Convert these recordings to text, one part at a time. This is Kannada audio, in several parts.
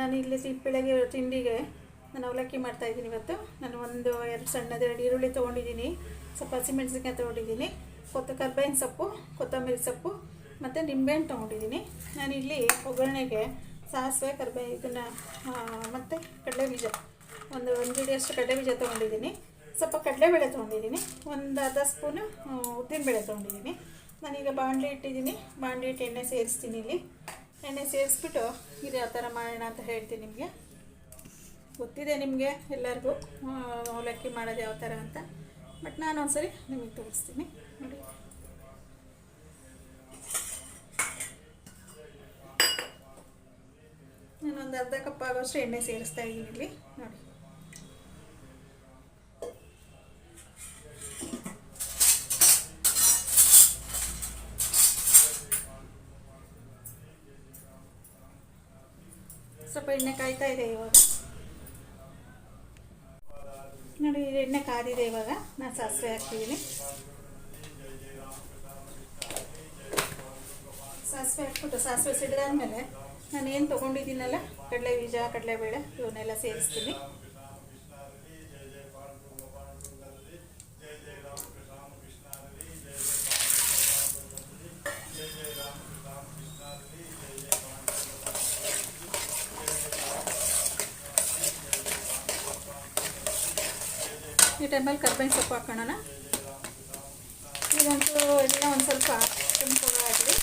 ನಾನು ಇಲ್ಲಿ ಬೆಳಗ್ಗೆ ತಿಂಡಿಗೆ ನಾನು ಅವಲಕ್ಕಿ ಮಾಡ್ತಾಯಿದ್ದೀನಿ ಇವತ್ತು. ನಾನು ಒಂದು ಎರಡು ಸಣ್ಣದ ಎರಡು ಈರುಳ್ಳಿ ತೊಗೊಂಡಿದ್ದೀನಿ. ಸ್ವಲ್ಪ ಹಸಿಮೆಣಸಿನ್ಕಾಯಿ ತೊಗೊಂಡಿದ್ದೀನಿ. ಕೊತ್ತ ಕರ್ಬೇವಿನ ಸೊಪ್ಪು, ಕೊತ್ತಂಬರಿ ಸೊಪ್ಪು ಮತ್ತು ನಿಂಬೆಹಣ್ಣು ತೊಗೊಂಡಿದ್ದೀನಿ. ನಾನಿಲ್ಲಿ ಒಗ್ಗರಣೆಗೆ ಸಾಸಿವೆ, ಕರ್ಬೇ ಇದನ್ನು ಮತ್ತು ಕಡಲೆ ಬೀಜ ಒಂದು ಒಂದು ಜಿಡಿಯಷ್ಟು ಕಡಲೆ ಬೀಜ ತೊಗೊಂಡಿದ್ದೀನಿ. ಸ್ವಲ್ಪ ಕಡಲೆಬೇಳೆ ತೊಗೊಂಡಿದ್ದೀನಿ. ಒಂದು ಅರ್ಧ ಸ್ಪೂನು ಉದ್ದಿನಬೇಳೆ ತೊಗೊಂಡಿದ್ದೀನಿ. ನಾನೀಗ ಬಾಂಡ್ಲಿ ಇಟ್ಟಿದ್ದೀನಿ. ಬಾಂಡ್ಲಿ ಇಟ್ಟು ಎಣ್ಣೆ ಸೇರಿಸ್ತೀನಿ ಇಲ್ಲಿ. ಎಣ್ಣೆ ಸೇರಿಸ್ಬಿಟ್ಟು ಇದು ಯಾವ ಥರ ಮಾಡೋಣ ಅಂತ ಹೇಳ್ತೀನಿ ನಿಮಗೆ. ಗೊತ್ತಿದೆ ನಿಮಗೆ ಎಲ್ಲರಿಗೂ ಅವಲಕ್ಕಿ ಮಾಡೋದು ಯಾವ ಥರ ಅಂತ. ಬಟ್ ನಾನು ಒಂದ್ಸರಿ ನಿಮಗೆ ತೋರಿಸ್ತೀನಿ. ನೋಡಿ. ನಾನು ಒಂದು ಅರ್ಧ ಕಪ್ ಆಗೋಷ್ಟು ಎಣ್ಣೆ ಸೇರಿಸ್ತಾ ಇದ್ದೀನಿ ಇಲ್ಲಿ. ನೋಡಿ. ಸ್ವಲ್ಪ ಎಣ್ಣೆ ಕಾಯ್ತಾ ಇದೆ ಇವಾಗ. ನೋಡಿ ಎಣ್ಣೆ ಕಾದಿದೆ ಇವಾಗ. ನಾನು ಸಾಸಿವೆ ಹಾಕ್ತಿದ್ದೀನಿ ಸಾಸಿವೆ ಹಾಕ್ಬಿಟ್ಟು, ಸಾಸಿವೆ ಸಿಡಿದಾದ್ಮೇಲೆ ನಾನು ಏನು ತೊಗೊಂಡಿದ್ದೀನಲ್ಲ, ಕಡಲೆ ಬೀಜ, ಕಡಲೆಬೇಳೆ, ಇವನ್ನೆಲ್ಲ ಸೇರಿಸ್ತೀನಿ. ಈ ಟೈಮಲ್ಲಿ ಕರ್ಬೇವಿನ ಸೊಪ್ಪು ಹಾಕೋಣ ಇದಂತೂ ಎಲ್ಲ ಒಂದು ಸ್ವಲ್ಪ ಕೆಂಪು ನೋಡಿ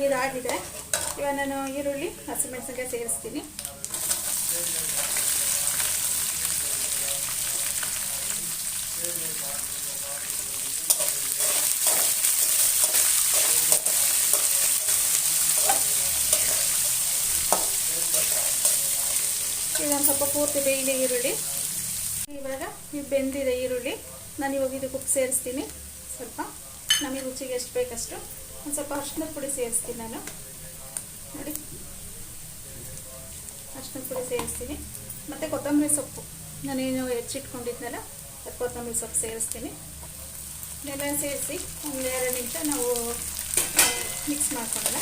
ಇವಾಗ ಇದಾಗಿದೆ ಇವಾಗ ನಾನು ಈರುಳ್ಳಿ ಹಸಿಮೆಣಸಿನ್ಕಾಯಿ ಸೇರಿಸ್ತೀನಿ. ಇದೊಂದು ಸ್ವಲ್ಪ ಪೂರ್ತಿ ಬೇಯಿದೆ ಈರುಳ್ಳಿ. ಇವಾಗ ಇದು ಬೆಂದಿದೆ ಈರುಳ್ಳಿ ನಾನು ಇವಾಗ ಇದಕ್ಕೆ ಉಪ್ಪು ಸೇರಿಸ್ತೀನಿ. ಸ್ವಲ್ಪ ನಮಗೆ ರುಚಿಗೆ ಎಷ್ಟು ಬೇಕಷ್ಟು. ಒಂದು ಸ್ವಲ್ಪ ಅರ್ಶಿನ ಪುಡಿ ಸೇರಿಸ್ತೀನಿ ನಾನು. ನೋಡಿ. ಅರ್ಶಿನ ಪುಡಿ ಸೇರಿಸ್ತೀನಿ. ಮತ್ತು ಕೊತ್ತಂಬರಿ ಸೊಪ್ಪು. ನಾನೇನು ಹೆಚ್ಚಿಟ್ಕೊಂಡಿದ್ನಲ್ಲ, ಅದು ಕೊತ್ತಂಬರಿ ಸೊಪ್ಪು ಸೇರಿಸ್ತೀನಿ. ಇದೆಲ್ಲ ಸೇರಿಸಿ ಒಂದು ಎರಡು ನಿಮಿಷ ನಾವು ಮಿಕ್ಸ್ ಮಾಡ್ಕೊಳ್ಳೋಣ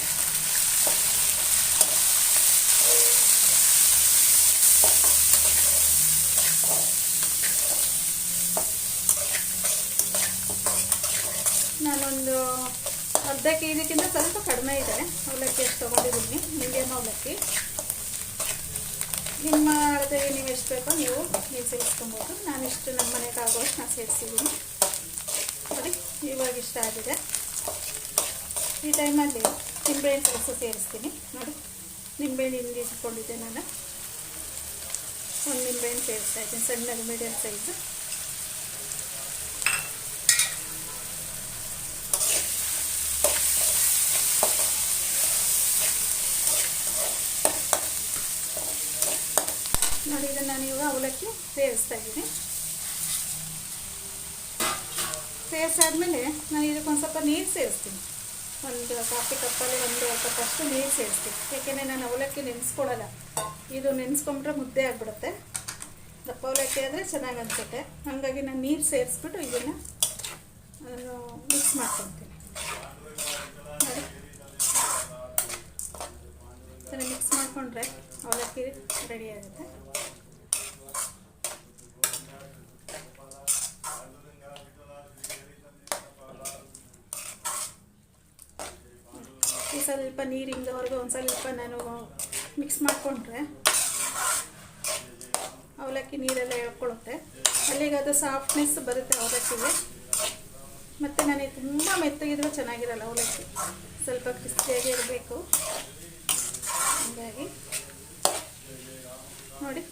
ನಾನೊಂದು ಅರ್ಧ ಕೆ ಜಿಗಿಂತ ಸ್ವಲ್ಪ ಕಡಿಮೆ ಇದೆ ಅವಲಕ್ಕಿ ಎಷ್ಟು ತೊಗೊಂಡಿದ್ದೀನಿ. ಮೀಡಿಯಮ್ ಅವಲಕ್ಕಿ? ನಿಮ್ಮ ಅಳತೆಗೆ ನೀವು ಎಷ್ಟು ಬೇಕೋ ನೀವು ನೀವು ಸೇರಿಸ್ಕೊಬೋದು. ನಾನು ಇಷ್ಟು ನಮ್ಮ ಮನೆಗೆ ಆಗೋಷ್ಟು ನಾನು ಸೇರಿಸಿದ್ದೀನಿ. ನೋಡಿ, ಇವಾಗ ಇಷ್ಟ ಆಗಿದೆ. ಈ ಟೈಮಲ್ಲಿ ನಿಂಬೆಹಣ್ಣು ಸ್ವಲ್ಪ ಸೇರಿಸ್ತೀನಿ. ನೋಡಿ, ನಿಂಬೆಹಣ್ಣು ಹಿಂಗೆ ಇಟ್ಕೊಂಡಿದ್ದೆ ನಾನು. ಒಂದು ನಿಂಬೆಹಣ್ಣು ಸೇರಿಸ್ತಾ ಇದ್ದೀನಿ, ಸಣ್ಣದು ಮೀಡಿಯಮ್ ಸೈಜು ನೋಡಿ ಇದನ್ನು ನಾನು ಇವಾಗ ಅವಲಕ್ಕಿ ಸೇರಿಸ್ತಾ ಇದ್ದೀನಿ. ಸೇರಿಸಾದ್ಮೇಲೆ ನಾನು ಇದಕ್ಕೊಂದು ಸ್ವಲ್ಪ ನೀರು ಸೇರಿಸ್ತೀನಿ. ಒಂದು ಕಾಫಿ ಕಪ್ಪಲ್ಲಿ ಒಂದು ಕಪ್ಪಷ್ಟು ನೀರು ಸೇರಿಸ್ತೀನಿ. ಏಕೆಂದರೆ ನಾನು ಅವಲಕ್ಕಿ ನೆನೆಸ್ಕೊಳ್ಳಲ್ಲ. ಇದು ನೆನೆಸ್ಕೊಂಬಿಟ್ರೆ ಮುದ್ದೆ ಆಗಿಬಿಡುತ್ತೆ. ದಪ್ಪ ಅವಲಕ್ಕಿ ಆದರೆ ಚೆನ್ನಾಗಿ ಅನಿಸುತ್ತೆ. ಹಾಗಾಗಿ ನಾನು ನೀರು ಸೇರಿಸ್ಬಿಟ್ಟು ಇದನ್ನು ನಾನು ಮಿಕ್ಸ್ ಮಾಡ್ಕೊತೀನಿ ಇದನ್ನು ಮಿಕ್ಸ್ ಮಾಡಿಕೊಂಡ್ರೆ ಅವಲಕ್ಕಿ ರೆಡಿ ಆಗುತ್ತೆ. ಸ್ವಲ್ಪ ನೀರಿಂದವರೆಗೂ ಒಂದು ಸ್ವಲ್ಪ ನಾನು ಮಿಕ್ಸ್ ಮಾಡಿಕೊಂಡ್ರೆ ಅವಲಕ್ಕಿ ನೀರೆಲ್ಲ ಎಳ್ಕೊಳ್ಳುತ್ತೆ ಅಲ್ಲಿಗೆ ಅದು ಸಾಫ್ಟ್ನೆಸ್ ಬರುತ್ತೆ ಅವಲಕ್ಕಿಗೆ. ಮತ್ತು ನನಗೆ ತುಂಬ ಮೆತ್ತಗಿದ್ರೆ ಚೆನ್ನಾಗಿರಲ್ಲ ಅವಲಕ್ಕಿ. ಸ್ವಲ್ಪ ಕ್ರಿಸ್ಪಿಯಾಗಿ ಇರಬೇಕು. ಹಾಗಾಗಿ ನೋಡಿ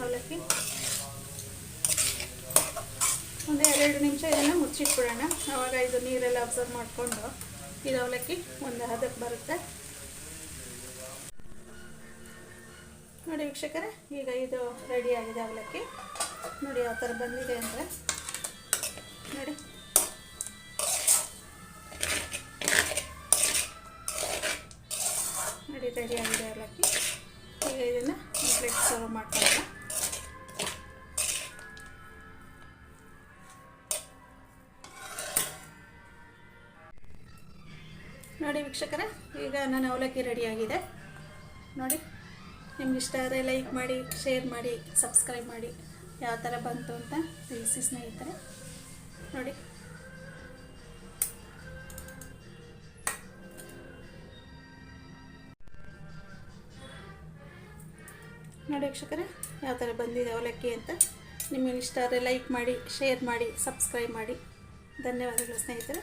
ಅವಲಕ್ಕಿ. ಒಂದು ಎರಡು ನಿಮಿಷ ಇದನ್ನು ಮುಚ್ಚಿಟ್ಬಿಡೋಣ. ಆವಾಗ ಇದು ನೀರೆಲ್ಲ ಅಬ್ಸರ್ವ್ ಮಾಡಿಕೊಂಡು. ಇದು ಅವಲಕ್ಕಿ ಒಂದು ಹದಕ್ಕೆ ಬರುತ್ತೆ. ನೋಡಿ ವೀಕ್ಷಕರೇ, ಈಗ ಇದು ರೆಡಿ ಆಗಿದೆ ಅವಲಕ್ಕಿ. ನೋಡಿ ಯಾವ ಥರ ಬಂದಿದೆ ಅಂದರೆ. ನೋಡಿ. ನೋಡಿ ರೆಡಿ ಆಗಿದೆ. ನೋಡಿ ವೀಕ್ಷಕರೇ, ಈಗ ನನ್ನ ಅವಲಕ್ಕಿ ರೆಡಿಯಾಗಿದೆ ನೋಡಿ, ನಿಮ್ಗೆ ಇಷ್ಟ ಆದರೆ ಲೈಕ್ ಮಾಡಿ ಶೇರ್ ಮಾಡಿ ಸಬ್ಸ್ಕ್ರೈಬ್ ಮಾಡಿ. ಯಾವ ಥರ ಬಂತು ಅಂತ ತಿಳಿಸಿ ಸ್ನೇಹಿತರೆ. ನೋಡಿ. ನೋಡಿ ವೀಕ್ಷಕರೇ, ಯಾವ ಥರ ಬಂದಿದೆ ಅವಲಕ್ಕಿ ಅಂತ. ನಿಮಗೆ ಇಷ್ಟ ಆದರೆ ಲೈಕ್ ಮಾಡಿ ಶೇರ್ ಮಾಡಿ ಸಬ್ಸ್ಕ್ರೈಬ್ ಮಾಡಿ. ಧನ್ಯವಾದಗಳು ಸ್ನೇಹಿತರೆ.